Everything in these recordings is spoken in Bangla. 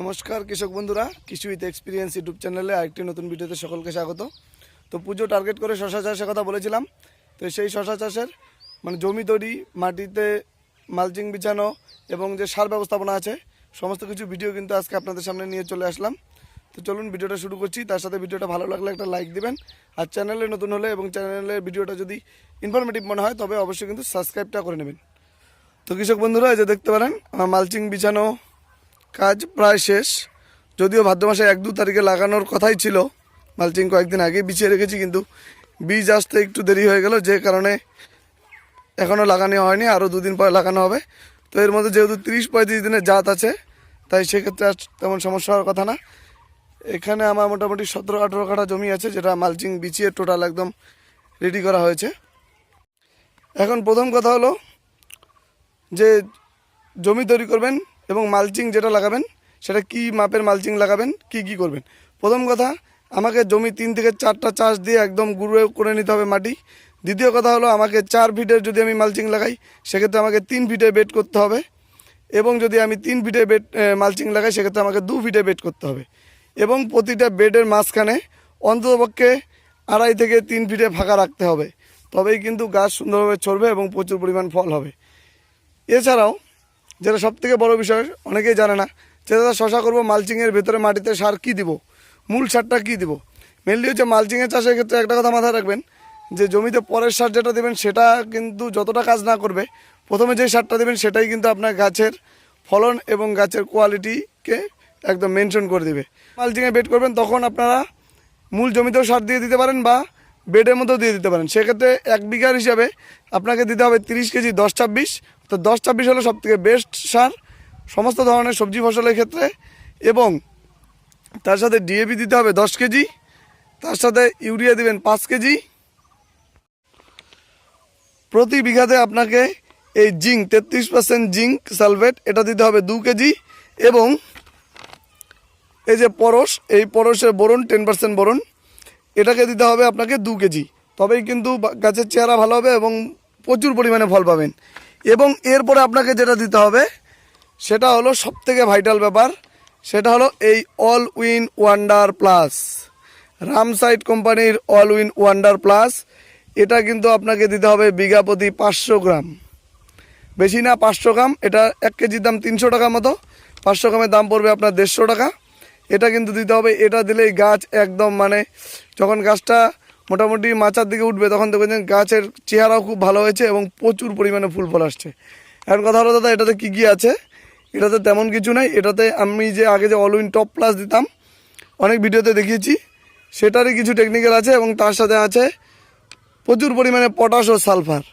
নমস্কার, কৃষক বন্ধুরা। কৃষি উইথ এক্সপিরিয়েন্স ইউটিউব চ্যানেলে আরেকটি নতুন ভিডিওতে সকলকে স্বাগত। তো পুজো টার্গেট করে শশা চাষের কথা বলেছিলাম। তো সেই শশা চাষের মানে জমি তৈরি, মাটিতে মালচিং বিছানো এবং যে সার ব্যবস্থাপনা আছে, সমস্ত কিছু ভিডিও কিন্তু আজকে আপনাদের সামনে নিয়ে চলে আসলাম। তো চলুন ভিডিওটা শুরু করছি। তার সাথে ভিডিওটা ভালো লাগলে একটা লাইক দিবেন। আর চ্যানেলে নতুন হলে এবং চ্যানেলের ভিডিওটা যদি ইনফরমেটিভ মনে হয়, তবে অবশ্যই কিন্তু সাবস্ক্রাইবটা করে নেবেন। তো কৃষক বন্ধুরা, এই যে দেখতে পারেন, আমার মালচিং বিছানো কাজ প্রায় শেষ। যদিও ভাদ্র মাসে এক দু তারিখে লাগানোর কথাই ছিল। মালচিং কয়েকদিন আগে বিছিয়ে রেখেছি, কিন্তু বীজ আসতে একটু দেরি হয়ে গেল, যে কারণে এখনও লাগানো হয়নি, আরও দুদিন পরে লাগানো হবে। তো এর মধ্যে যেহেতু তিরিশ পঁয়ত্রিশ দিনের জাত আছে, তাই সেক্ষেত্রে আর তেমন সমস্যা হওয়ার কথা না। এখানে আমার মোটামুটি সতেরো আঠেরো কাঠা জমি আছে, যেটা মালচিং বিছিয়ে টোটাল একদম রেডি করা হয়েছে। এখন প্রথম কথা হলো যে জমি তৈরি করবেন এবং মালচিং যেটা লাগাবেন, সেটা কি মাপের মালচিং লাগাবেন, কি কি করবেন। প্রথম কথা, আমাকে জমি তিন থেকে চারটা চাষ দিয়ে একদম গুঁড়ো করে নিতে হবে মাটি। দ্বিতীয় কথা হলো, আমাকে চার ফিটের যদি আমি মালচিং লাগাই, সেক্ষেত্রে আমাকে তিন ফিটে বেড করতে হবে। এবং যদি আমি তিন ফিটে বেড মালচিং লাগাই, সেক্ষেত্রে আমাকে দু ফিটে বেড করতে হবে। এবং প্রতিটা বেডের মাঝখানে অন্ততপক্ষে আড়াই থেকে তিন ফিটে ফাঁকা রাখতে হবে। তবেই কিন্তু গাছ সুন্দরভাবে ছড়বে এবং প্রচুর পরিমাণ ফল হবে। এছাড়াও যেটা সব থেকে বড়ো বিষয়, অনেকেই জানে না। যে দাদা শশা করব, মালচিংয়ের ভেতরে মাটিতে সার কি দিব? মূল সারটা কি দিব? মেনলি হচ্ছে মালচিংয়ের চাষের ক্ষেত্রে একটা কথা মাথায় রাখবেন, যে জমিতে পরের সার যেটা দেবেন, সেটা কিন্তু যতটা কাজ না করবে, প্রথমে যে সারটা দেবেন, সেটাই কিন্তু আপনার গাছের ফলন এবং গাছের কোয়ালিটিকে একদম মেনশন করে দেবে। মালচিংয়ে বেড করবেন, তখন আপনারা মূল জমিতেও সার দিয়ে দিতে পারেন বা বেডের মধ্যেও দিয়ে দিতে পারেন। সেক্ষেত্রে এক বিঘার হিসাবে আপনাকে দিতে হবে তিরিশ কেজি দশ ছাব্বিশ। তো দশ ছাব্বিশ হলো সব থেকে বেস্ট সার সমস্ত ধরনের সবজি ফসলের ক্ষেত্রে এবং তার সাথে ডিএপি দিতে হবে দশ কেজি। তার সাথে ইউরিয়া দিবেন পাঁচ কেজি। প্রতি বিঘাতে আপনাকে এই জিঙ্ক, তেত্রিশ পার্সেন্ট জিঙ্ক সালভেট এটা দিতে হবে দু কেজি এবং এই যে পরশ, এই পরশের বোরন টেন পার্সেন্ট বোরন। এটাকে দিতে হবে আপনাকে দু কেজি। তবেই কিন্তু গাছের চেহারা ভালো হবে এবং প্রচুর পরিমাণে ফল পাবেন। এবং এরপরে আপনাকে যেটা দিতে হবে, সেটা হলো সবথেকে ভাইটাল ব্যাপার, সেটা হলো এই অল উইন ওয়ান্ডার প্লাস রামসাইড কোম্পানির অল উইন ওয়ান্ডার প্লাস এটা কিন্তু আপনাকে দিতে হবে বিঘা প্রতি পাঁচশো গ্রাম। বেশি না, পাঁচশো গ্রাম, এটা এক কেজির দাম তিনশো টাকা মতো। পাঁচশো গ্রামের দাম পড়বে আপনার দেড়শো টাকা। এটা কিন্তু দিতে হবে, এটা দিলেই গাছ একদম মানে যখন গাছটা মোটামুটি মাচার দিকে উঠবে তখন দেখবেন গাছের চেহারাও খুব ভালো হয়েছে এবং প্রচুর পরিমাণে ফুল ফল আসছে। এখন কথা হলো, দাদা, এটাতে কী কী আছে? এটাতে তেমন কিছু নাই, এটাতে আমি যে আগে যে অলউইন টপ প্লাস দিতাম, অনেক ভিডিওতে দেখিয়েছি, সেটারই কিছু টেকনিক্যাল আছে এবং তার সাথে আছে প্রচুর পরিমাণে পটাশ ও সালফার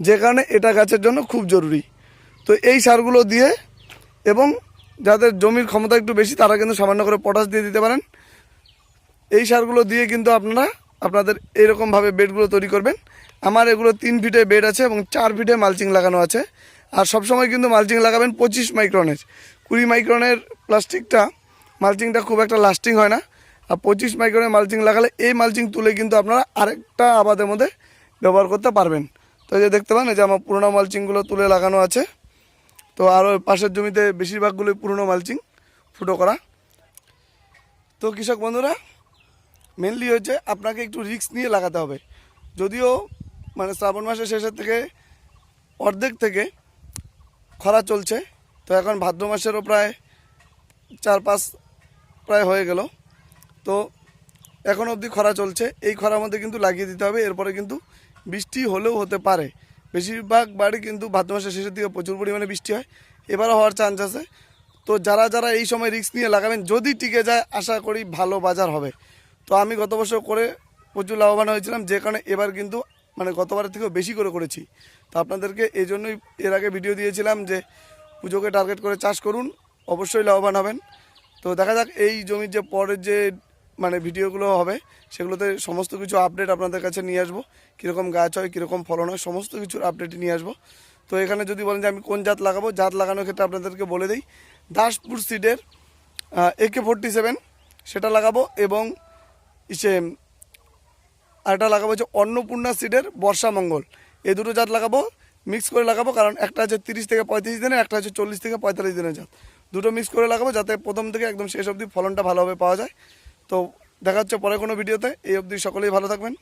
যে কারণে এটা গাছের জন্য খুব জরুরি। তো এই সারগুলো দিয়ে এবং যাদের জমির ক্ষমতা একটু বেশি, তারা কিন্তু সামান্য করে পটাশ দিয়ে দিতে পারেন। এই সারগুলো দিয়ে কিন্তু আপনারা, আপনাদের এইরকমভাবে বেডগুলো তৈরি করবেন। আমার এগুলো তিন ফিটে বেড আছে এবং চার ফিটে মালচিং লাগানো আছে। আর সবসময় কিন্তু মালচিং লাগাবেন পঁচিশ মাইক্রনের কুড়ি মাইক্রনের প্লাস্টিকটা মালচিংটা খুব একটা লাস্টিং হয় না। আর পঁচিশ মাইক্রনের মালচিং লাগালে এই মালচিং তুলে কিন্তু আপনারা আরেকটা আবাদের মধ্যে ব্যবহার করতে পারবেন। তো যে দেখতে পান যে আমার পুরোনো মালচিংগুলো তুলে লাগানো আছে। তো আরও পাশের জমিতে বেশিরভাগগুলোই পুরনো মালচিং, ফুটো করা। তো কৃষক বন্ধুরা মেনলি হচ্ছে আপনাকে একটু রিস্ক নিয়ে লাগাতে হবে। যদিও মানে শ্রাবণ মাসের শেষের থেকে অর্ধেক থেকে খরা চলছে, তো এখন ভাদ্র মাসেরও প্রায় চার পাঁচ প্রায় হয়ে গেল। তো এখন অবধি খরা চলছে, এই খরার মধ্যে কিন্তু লাগিয়ে দিতে হবে, এরপরে কিন্তু বৃষ্টি হলেও হতে পারে। বেশিরভাগ বাড়ি কিন্তু ভাদ্র মাসের শেষের দিকে প্রচুর পরিমাণে বৃষ্টি হয়। এবারও হওয়ার চান্স আছে। তো যারা যারা এই সময় রিস্ক নিয়ে লাগাবেন, যদি টিকে যায়, আশা করি ভালো বাজার হবে। তো আমি গত বছর করে প্রচুর লাভবান হয়েছিলাম, যে কারণে এবার কিন্তু মানে গতবারের থেকেও বেশি করে করেছি। তো আপনাদেরকে এই জন্যই এর আগে ভিডিও দিয়েছিলাম যে, পুজোকে টার্গেট করে চাষ করুন, অবশ্যই লাভবান হবেন। তো দেখা যাক, এই জমির যে পরের যে মানে ভিডিওগুলো হবে, সেগুলোতে সমস্ত কিছু আপডেট আপনাদের কাছে নিয়ে আসব। কীরকম গাছ হয়, কীরকম ফলন হয়, সমস্ত কিছুর আপডেট নিয়ে আসব। তো এখানে যদি বলেন যে আমি কোন জাত লাগাবো, জাত লাগানোর ক্ষেত্রে আপনাদেরকে বলে দিই, দাসপুর সিডের একে ফোরটি সেভেন সেটা লাগাবো এবং ইসে, আরেকটা লাগাবো হচ্ছে অন্নপূর্ণা সিডের বর্ষা মঙ্গল। এই দুটো জাত লাগাবো মিক্স করে লাগাবো, কারণ একটা হচ্ছে তিরিশ থেকে পঁয়ত্রিশ দিনের, একটা হচ্ছে চল্লিশ থেকে পঁয়তাল্লিশ দিনের জাত। দুটো মিক্স করে লাগাবো, যাতে প্রথম থেকে একদম শেষ অবধি ফলনটা ভালোভাবে পাওয়া যায়। তো দেখা হচ্ছে পরে কোনো ভিডিওতে। এই অবধি সকলেই ভালো থাকবেন।